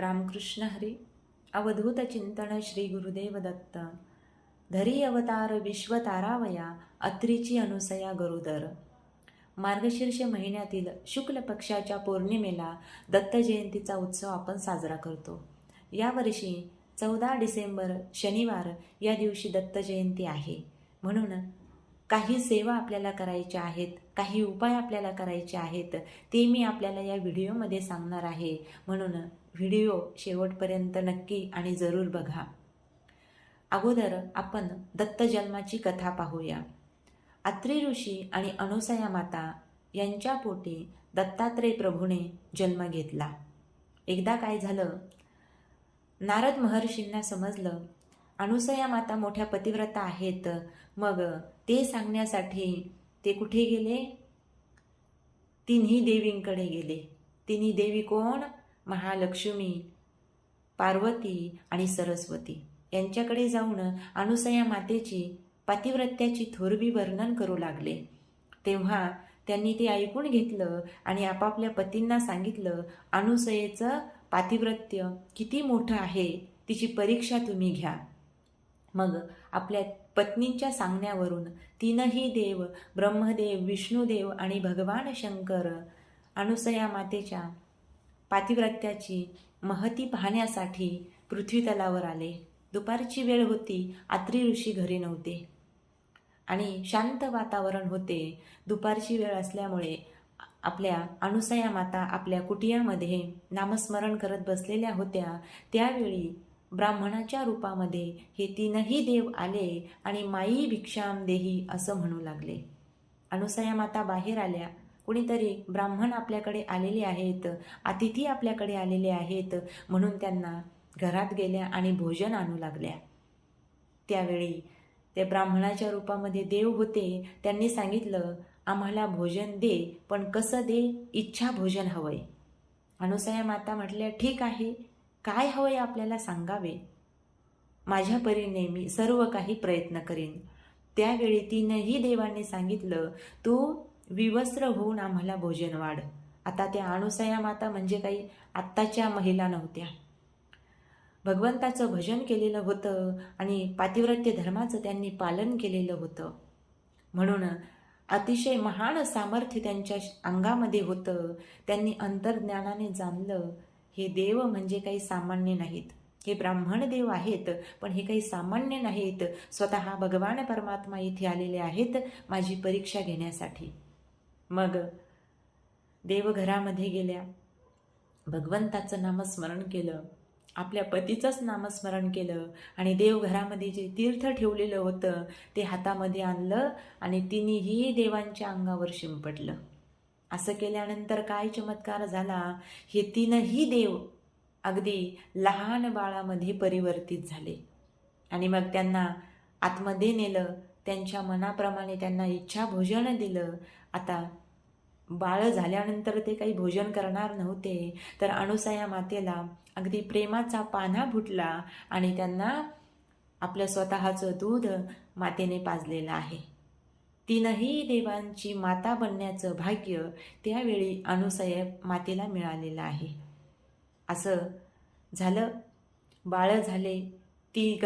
रामकृष्ण हरी अवधूत चिंतन श्री गुरुदेव दत्त धरी अवतार विश्वतारावया अत्रीची अनुसया गरुदर. मार्गशीर्ष महिन्यातील शुक्ल पक्षाच्या पौर्णिमेला दत्त जयंतीचा उत्सव आपण साजरा करतो. यावर्षी चौदा डिसेंबर शनिवार या दिवशी दत्त जयंती आहे. म्हणून काही सेवा आपल्याला करायच्या आहेत काही उपाय आपल्याला करायचे आहेत ते मी आपल्याला या व्हिडिओमध्ये सांगणार आहे. म्हणून व्हिडिओ शेवटपर्यंत नक्की आणि जरूर बघा. अगोदर आपण दत्त जन्माची कथा पाहूया. अत्री ऋषी आणि अनुसया माता यांच्या पोटी दत्तात्रय प्रभूने जन्म घेतला. एकदा काय झालं? नारद महर्षींना समजलं अनुसया माता मोठ्या पतिव्रता आहेत मग ते सांगण्यासाठी ते कुठे गेले? तिन्ही देवींकडे गेले. तिन्ही देवी कोण? महालक्ष्मी पार्वती आणि सरस्वती. यांच्याकडे जाऊन अनुसया मातेची पातिव्रत्याची थोरवी वर्णन करू लागले. तेव्हा त्यांनी ते ऐकून घेतलं आणि आपापल्या पतींना सांगितलं अनुसयेचं पातिव्रत्य किती मोठं आहे तिची परीक्षा तुम्ही घ्या. मग आपल्या पत्नींच्या सांगण्यावरून तीनही देव ब्रह्मदेव विष्णुदेव आणि भगवान शंकर अनुसया मातेच्या पातिव्रत्याची महती पाहण्यासाठी पृथ्वीतलावर आले. दुपारची वेळ होती आत्री ऋषी घरी नव्हते. आणि शांत वातावरण होते. दुपारची वेळ असल्यामुळे आपल्या अनुसया माता आपल्या कुटियामध्ये नामस्मरण करत बसलेल्या होत्या. त्यावेळी ब्राह्मणाच्या रूपामध्ये हे तीनही देव आले आणि माई भिक्षाम देही असं म्हणू लागले. अनुसया माता बाहेर आल्या. कुणीतरी ब्राह्मण आपल्याकडे आलेले आहेत अतिथी आपल्याकडे आलेले आहेत म्हणून त्यांना घरात गेल्या आणि भोजन आणू लागल्या. त्यावेळी ते ब्राह्मणाच्या रूपामध्ये देव होते त्यांनी सांगितलं आम्हाला भोजन दे पण कसं दे? इच्छा भोजन हवंय. अनुसया माता म्हटल्या ठीक आहे. काय हवंय आपल्याला सांगावे? माझ्या परीने मी सर्व काही प्रयत्न करीन. त्यावेळी तीनही देवाने सांगितलं तू विवस्त्र होऊन आम्हाला भोजन वाढ. आता त्या अणुसया माता म्हणजे काही आत्ताच्या महिला नव्हत्या. भगवंताचं भजन केलेलं होतं आणि पातिव्रत्य धर्माचं त्यांनी पालन केलेलं होतं. म्हणून अतिशय महान सामर्थ्य त्यांच्या अंगामध्ये होतं. त्यांनी अंतर्ज्ञानाने जाणलं हे देव म्हणजे काही सामान्य नाहीत. हे ब्राह्मण देव आहेत पण हे काही सामान्य नाहीत. स्वतः भगवान परमात्मा इथे आलेले आहेत माझी परीक्षा घेण्यासाठी. मग देवघरामध्ये गेल्या. भगवंताचं नामस्मरण केलं. आपल्या पतीचंच नामस्मरण केलं. आणि देवघरामध्ये जे तीर्थ ठेवलेलं होतं ते हातामध्ये आणलं आणि तिनेही देवांच्या अंगावर शिंपटलं असं केल्यानंतर काय चमत्कार झाला? हे तीनही देव अगदी लहान बाळामध्ये परिवर्तित झाले. आणि मग त्यांना आतमध्ये नेलं त्यांच्या मनाप्रमाणे त्यांना इच्छा भोजन दिलं. आता बाळ झाल्यानंतर ते काही भोजन करणार नव्हते तर अनुसया मातेला अगदी प्रेमाचा पाना फुटला आणि त्यांना आपलं स्वतःचं दूध मातेने पाजलेलं आहे. तीनही देवांची माता बनण्याचं भाग्य त्यावेळी अनुसय मातेला मिळालेलं आहे. असं झालं. बाळं झाले. ती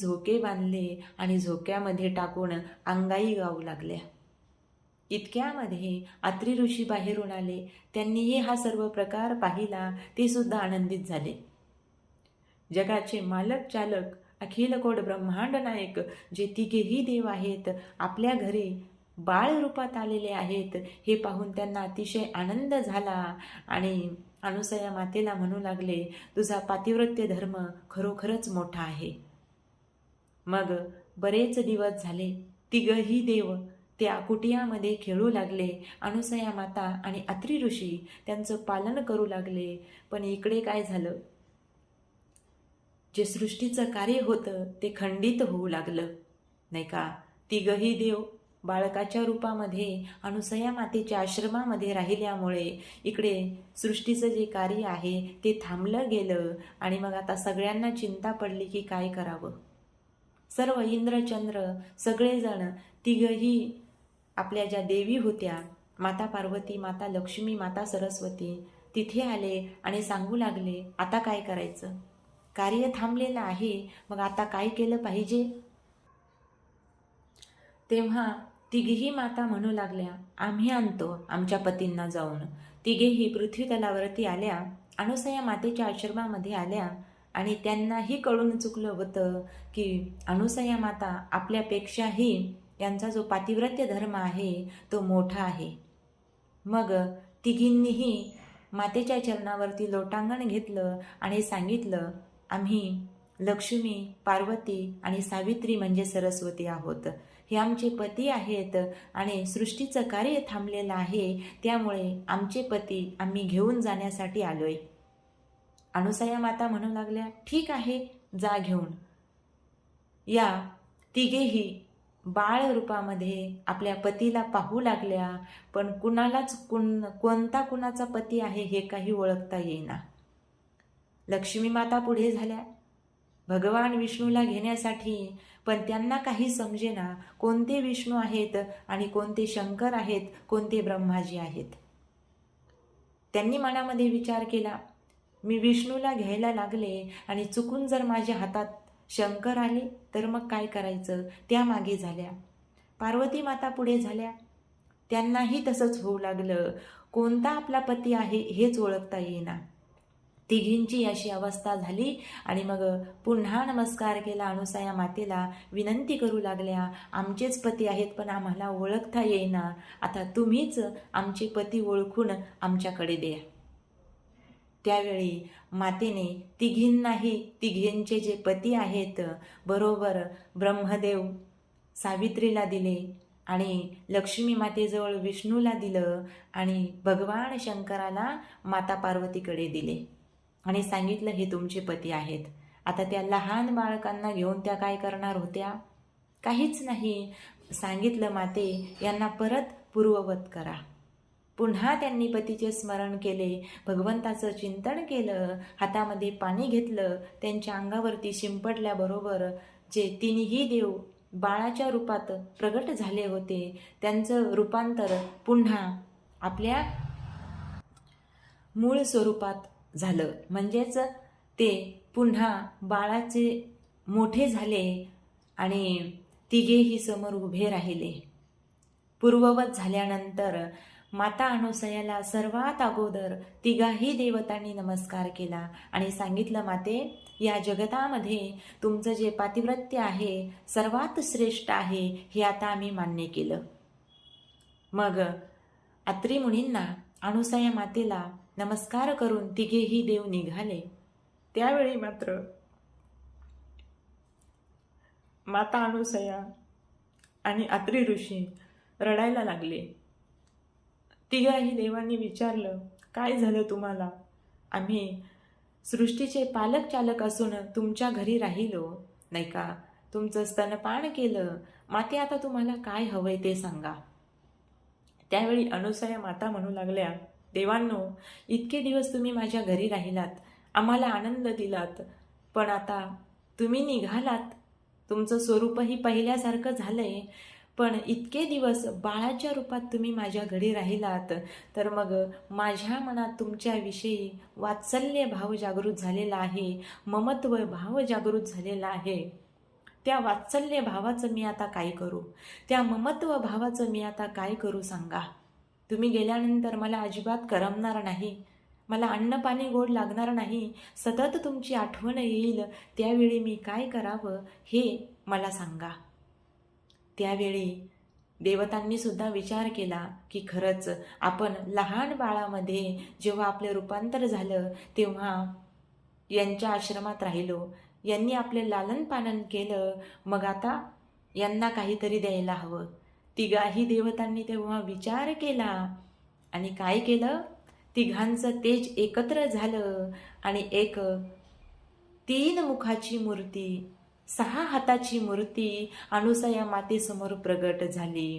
झोके बांधले आणि झोक्यामध्ये टाकून अंगाई गाऊ लागल्या. इतक्यामध्ये अत्री ऋषी बाहेरून आले. त्यांनीही हा सर्व प्रकार पाहिला ते सुद्धा आनंदित झाले. जगाचे मालक चालक अखिल कोड ब्रह्मांड नायक जे तिघेही देव आहेत आपल्या घरी बाळ रूपात आलेले आहेत. हे पाहून त्यांना अतिशय आनंद झाला आणि अनुसया मातेला म्हणू लागले तुझा पातिव्रत्य धर्म खरोखरच मोठा आहे. मग बरेच दिवस झाले तिघही देव त्या कुटियामध्ये खेळू लागले. अनुसया माता आणि अत्री ऋषी त्यांचं पालन करू लागले. पण इकडे काय झालं? जे सृष्टीचं कार्य होतं ते खंडित होऊ लागलं. नाही का? तिघही देव बाळकाच्या रूपामध्ये अनुसया मातेच्या आश्रमामध्ये राहिल्यामुळे इकडे सृष्टीचं जे कार्य आहे ते थांबलं गेलं आणि मग आता सगळ्यांना चिंता पडली की काय करावं? सर्व इंद्रचंद्र सगळेजण तिघही आपल्या ज्या देवी होत्या माता पार्वती माता लक्ष्मी माता सरस्वती तिथे आले आणि सांगू लागले आता काय करायचं? कार्य थांबलेलं आहे मग आता काय केलं पाहिजे? तेव्हा तिघीही माता म्हणू लागल्या आम्ही आणतो आमच्या पतींना जाऊन. तिघेही पृथ्वी तलावरती आल्या अनुसया मातेच्या आश्रमामध्ये आल्या आणि त्यांनाही कळून चुकलं होतं की अनुसया माता आपल्यापेक्षाही त्यांचा जो पातिव्रत्य धर्म आहे तो मोठा आहे. मग तिघींनीही मातेच्या चरणावरती लोटांगण घेतलं आणि सांगितलं आम्ही लक्ष्मी पार्वती आणि सावित्री म्हणजे सरस्वती आहोत. हे आमचे पती आहेत आणि सृष्टीचं कार्य थांबलेलं आहे त्यामुळे आमचे पती आम्ही घेऊन जाण्यासाठी आलोय. अनुसया माता म्हणू लागल्या ठीक आहे जा घेऊन. या तिघेही बाळ रूपामध्ये आपल्या पतीला पाहू लागल्या पण कुणालाच कुण कोणता कुणाचा पती आहे हे काही ओळखता येईना. लक्ष्मी माता पुढे झाल्या. भगवान विष्णूला घेण्यासाठी पण त्यांना काही समजेना कोणते विष्णू आहेत आणि कोणते शंकर आहेत कोणते ब्रह्माजी आहेत. त्यांनी मनामध्ये विचार केला मी विष्णूला घ्यायला लागले आणि चुकून जर माझ्या हातात शंकर आले तर मग काय करायचं? त्या मागे झाल्या. पार्वती माता पुढे झाल्या. त्यांनाही तसंच होऊ लागलं. कोणता आपला पती आहे हेच ओळखता येईना. तिघींची अशी अवस्था झाली आणि मग पुन्हा नमस्कार केला अनुसया मातेला विनंती करू लागल्या आमचेच पती आहेत पण आम्हाला ओळखता येईना. आता तुम्हीच आमचे पती ओळखून आमच्याकडे द्या. त्यावेळी मातेने तिघींनाही तिघींचे जे पती आहेत बरोबर ब्रह्मदेव सावित्रीला दिले आणि लक्ष्मी मातेजवळ विष्णूला दिलं आणि भगवान शंकराला माता पार्वतीकडे दिले. आणि सांगितलं हे तुमचे पती आहेत. आता त्या लहान बाळकांना घेऊन त्या काय करणार होत्या? काहीच नाही. सांगितलं माते यांना परत पूर्ववत करा. पुन्हा त्यांनी पतीचे स्मरण केले. भगवंताचं चिंतन केलं. हातामध्ये पाणी घेतलं. त्यांच्या अंगावरती शिंपडल्याबरोबर जे तिन्ही देव बाळाच्या रूपात प्रगट झाले होते त्यांचं रूपांतर पुन्हा आपल्या मूळ स्वरूपात झालं. म्हणजेच ते पुन्हा बाळाचे मोठे झाले आणि तिघेही समोर उभे राहिले. पूर्ववत झाल्यानंतर माता अनुसयाला सर्वात अगोदर तिघाही देवतांनी नमस्कार केला आणि सांगितलं माते या जगतामध्ये तुमचं जे पातिव्रत्य आहे सर्वात श्रेष्ठ आहे हे आता आम्ही मान्य केलं. मग अत्रिमुनींना अनुसया मातेला नमस्कार करून तिघेही देव निघाले. त्यावेळी मात्र माता अनुसया आणि अत्री ऋषी रडायला लागले. तिघाही देवांनी विचारलं काय झालं तुम्हाला? आम्ही सृष्टीचे पालक चालक असून तुमच्या घरी राहिलो नाही का? तुमचं स्तनपान केलं. माते आता तुम्हाला काय हवंय ते सांगा. त्यावेळी अनुसया माता म्हणू लागल्या देवांनो इतके दिवस तुम्ही माझ्या घरी राहिलात आम्हाला आनंद दिलात पण आता तुम्ही निघालात. तुमचं स्वरूपही पहिल्यासारखं झालं आहे पण इतके दिवस बाळाच्या रूपात तुम्ही माझ्या घरी राहिलात तर मग माझ्या मनात तुमच्याविषयी वात्सल्य भाव जागृत झालेला आहे ममत्व भाव जागृत झालेला आहे. त्या वात्सल्य भावाचं मी आता काय करू? त्या ममत्व भावाचं मी आता काय करू सांगा? तुम्ही गेल्यानंतर मला अजिबात करमणार नाही. मला अन्न पाणी गोड लागणार नाही. सतत तुमची आठवण येईल. त्यावेळी मी काय करावं हे मला सांगा. त्यावेळी देवतांनी सुद्धा विचार केला की खरंच आपण लहान बाळामध्ये जेव्हा आपले रूपांतर झालं तेव्हा यांच्या आश्रमात राहिलो. यांनी आपले लालन पालन केलं. मग आता यांना काहीतरी द्यायला हवं. तिघाही देवतांनी तेव्हा विचार केला आणि काय केलं? तिघांचं तेज एकत्र झालं आणि एक तीन मुखाची मूर्ती सहा हाताची मूर्ती अनुसया मातेसमोर प्रगट झाली.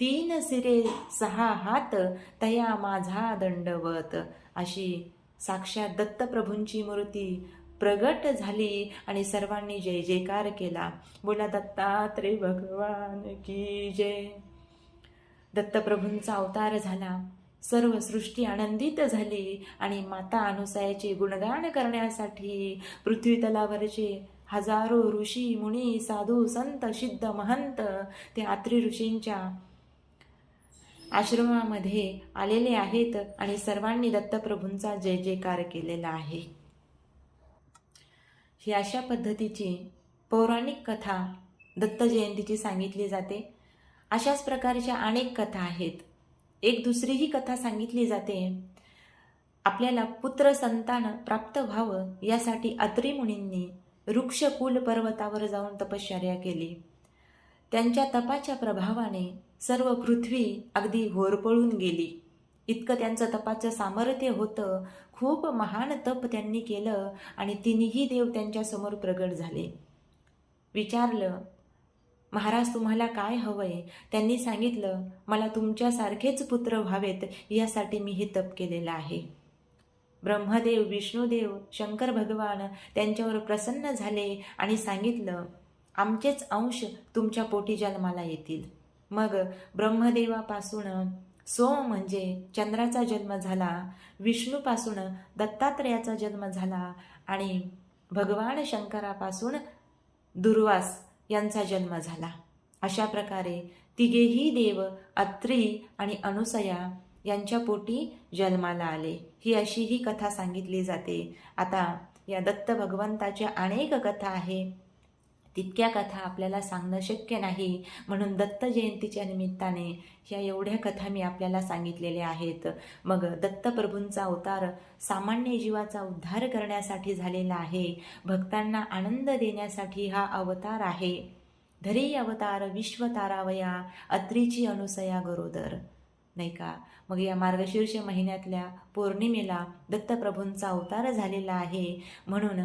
तीन सिरे सहा हात तया माझा दंडवत अशी साक्षात दत्तप्रभूंची मूर्ती प्रगट झाली आणि सर्वांनी जय जयकार केला. बोला दत्तात्रय भगवान की जय. दत्तप्रभूंचा अवतार झाला. सर्व सृष्टी आनंदित झाली आणि माता अनुसयाचे गुणगान करण्यासाठी पृथ्वी तलावरचे हजारो ऋषी मुनी साधू संत सिद्ध महंत ते आत्री ऋषींच्या आश्रमामध्ये आलेले आहेत आणि सर्वांनी दत्तप्रभूंचा जय जयकार केलेला आहे. ही अशा पद्धतीची पौराणिक कथा दत्त जयंतीची सांगितली जाते. अशाच प्रकारच्या अनेक कथा आहेत. एक दुसरीही कथा सांगितली जाते. आपल्याला पुत्र संतान प्राप्त व्हावं यासाठी अत्री मुनींनी वृक्षकुल पर्वतावर जाऊन तपश्चर्या केली. त्यांच्या तपाच्या प्रभावाने सर्व पृथ्वी अगदी होरपळून गेली. इतकं त्यांचं तपाचं सामर्थ्य होतं. खूप महान तप त्यांनी केलं आणि तिन्ही देव त्यांच्यासमोर प्रगट झाले. विचारलं महाराज तुम्हाला काय हवंय? त्यांनी सांगितलं मला तुमच्यासारखेच पुत्र व्हावेत यासाठी मी हे तप केलेलं आहे. ब्रह्मदेव विष्णुदेव शंकर भगवान त्यांच्यावर प्रसन्न झाले आणि सांगितलं आमचेच अंश तुमच्या पोटी जन्माला येतील. मग ब्रह्मदेवापासून सोम म्हणजे चंद्राचा जन्म झाला विष्णूपासून दत्तात्रयाचा जन्म झाला आणि भगवान शंकरापासून दुर्वास यांचा जन्म झाला. अशा प्रकारे तिघेही देव अत्री आणि अनुसया यांच्या पोटी जन्माला आले. ही अशी ही कथा सांगितली जाते. आता या दत्त भगवंताच्या अनेक कथा आहे. तितक्या कथा आपल्याला सांगणं शक्य नाही. म्हणून दत्त जयंतीच्या निमित्ताने ह्या एवढ्या कथा मी आपल्याला सांगितलेल्या आहेत. मग दत्तप्रभूंचा अवतार सामान्य जीवाचा उद्धार करण्यासाठी झालेला आहे. भक्तांना आनंद देण्यासाठी हा अवतार आहे. धरी अवतार विश्वतारावया अत्रीची अनुसया गरोदर. नाही का? मग या मार्गशीर्ष महिन्यातल्या पौर्णिमेला दत्तप्रभूंचा अवतार झालेला आहे. म्हणून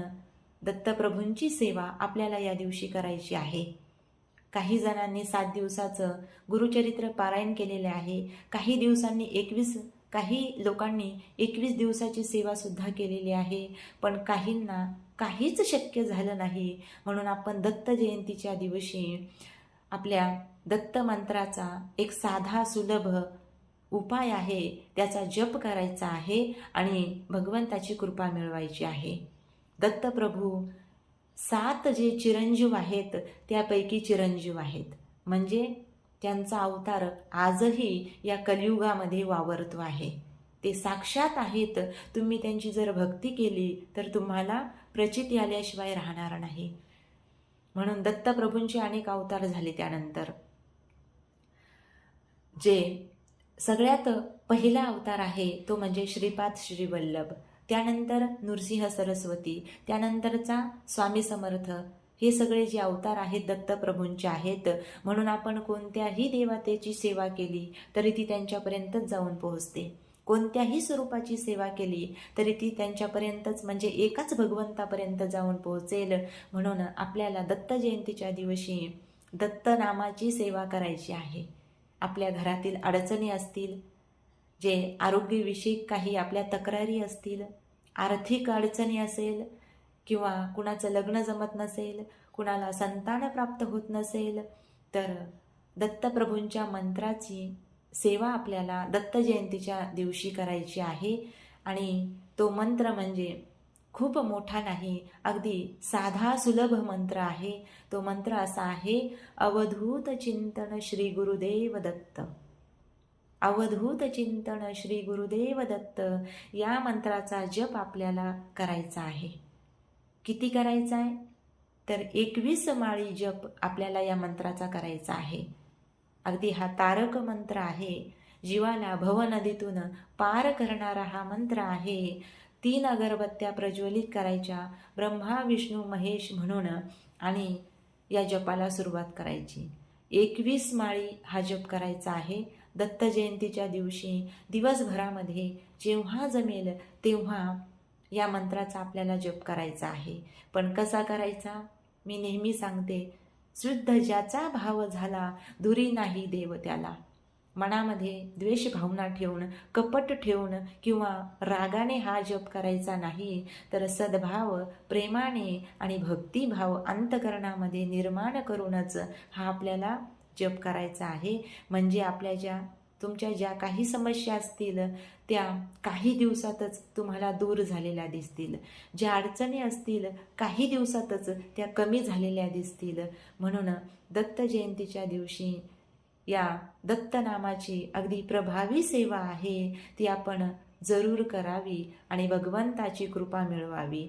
दत्तप्रभूंची सेवा आपल्याला या दिवशी करायची आहे. काही जणांनी सात दिवसाचं गुरुचरित्र पारायण केलेले आहे. काही दिवसांनी एकवीस काही लोकांनी एकवीस दिवसाची सेवासुद्धा केलेली आहे. पण काहींना काहीच शक्य झालं नाही. म्हणून आपण दत्त जयंतीच्या दिवशी आपल्या दत्त मंत्राचा एक साधा सुलभ उपाय आहे. त्याचा जप करायचा आहे आणि भगवंताची कृपा मिळवायची आहे. दत्तप्रभू सात जे चिरंजीव आहेत त्यापैकी चिरंजीव आहेत. म्हणजे त्यांचा अवतार आजही या कलियुगामध्ये वावरतो आहे. ते साक्षात आहेत. तुम्ही त्यांची जर भक्ती केली तर तुम्हाला प्रचित आल्याशिवाय राहणार नाही. म्हणून दत्तप्रभूंचे अनेक अवतार झाले त्यानंतर. जे सगळ्यात पहिला अवतार आहे तो म्हणजे श्रीपाद श्रीवल्लभ. त्यानंतर नृसिंह सरस्वती त्यानंतरचा स्वामी समर्थ. हे सगळे जे अवतार आहेत दत्तप्रभूंचे आहेत म्हणून आपण कोणत्याही देवतेची सेवा केली तरी ती त्यांच्यापर्यंतच जाऊन पोहोचते. कोणत्याही स्वरूपाची सेवा केली तरी ती त्यांच्यापर्यंतच म्हणजे एकाच भगवंतापर्यंत जाऊन पोहोचेल. म्हणून आपल्याला दत्त जयंतीच्या दिवशी दत्त नामाची सेवा करायची आहे. आपल्या घरातील अडचणी असतील जे आरोग्यविषयक काही आपल्या तक्रारी असतील आर्थिक अडचणी असेल किंवा कुणाचं लग्न जमत नसेल कुणाला संतान प्राप्त होत नसेल तर दत्तप्रभूंच्या मंत्राची सेवा आपल्याला दत्त जयंतीच्या दिवशी करायची आहे. आणि तो मंत्र म्हणजे खूप मोठा नाही अगदी साधा सुलभ मंत्र आहे. तो मंत्र असा आहे अवधूत चिंतन श्री गुरुदेव दत्त. अवधूत चिंतन श्री गुरुदेव दत्त या मंत्राचा जप आपल्याला करायचा आहे. किती करायचा आहे? तर एकवीस माळी जप आपल्याला या मंत्राचा करायचा आहे. अगदी हा तारक मंत्र आहे. जीवाला भवनदीतून पार करणारा हा मंत्र आहे. तीन अगरबत्त्या प्रज्वलित करायच्या ब्रह्मा विष्णू महेश म्हणून आणि या जपाला सुरुवात करायची. एकवीस माळी हा जप करायचा आहे. दत्त जयंतीच्या दिवशी दिवसभरामध्ये जेव्हा जमेल तेव्हा या मंत्राचा आपल्याला जप करायचा आहे. पण कसा करायचा? मी नेहमी सांगते शुद्ध ज्याचा भाव झाला धुरी नाही देव त्याला. मनामध्ये द्वेष भावना ठेवून कपट ठेवून किंवा रागाने हा जप करायचा नाही तर सद्भाव प्रेमाने आणि भक्तिभाव अंतकरणामध्ये निर्माण करूनच हा आपल्याला जप करायचा आहे. म्हणजे आपल्या ज्या तुमच्या ज्या काही समस्या असतील त्या काही दिवसातच तुम्हाला दूर झालेल्या दिसतील. ज्या अडचणी असतील काही दिवसातच त्या कमी झालेल्या दिसतील. म्हणून दत्त जयंतीच्या दिवशी या दत्तनामाची अगदी प्रभावी सेवा आहे ती आपण जरूर करावी आणि भगवंताची कृपा मिळवावी.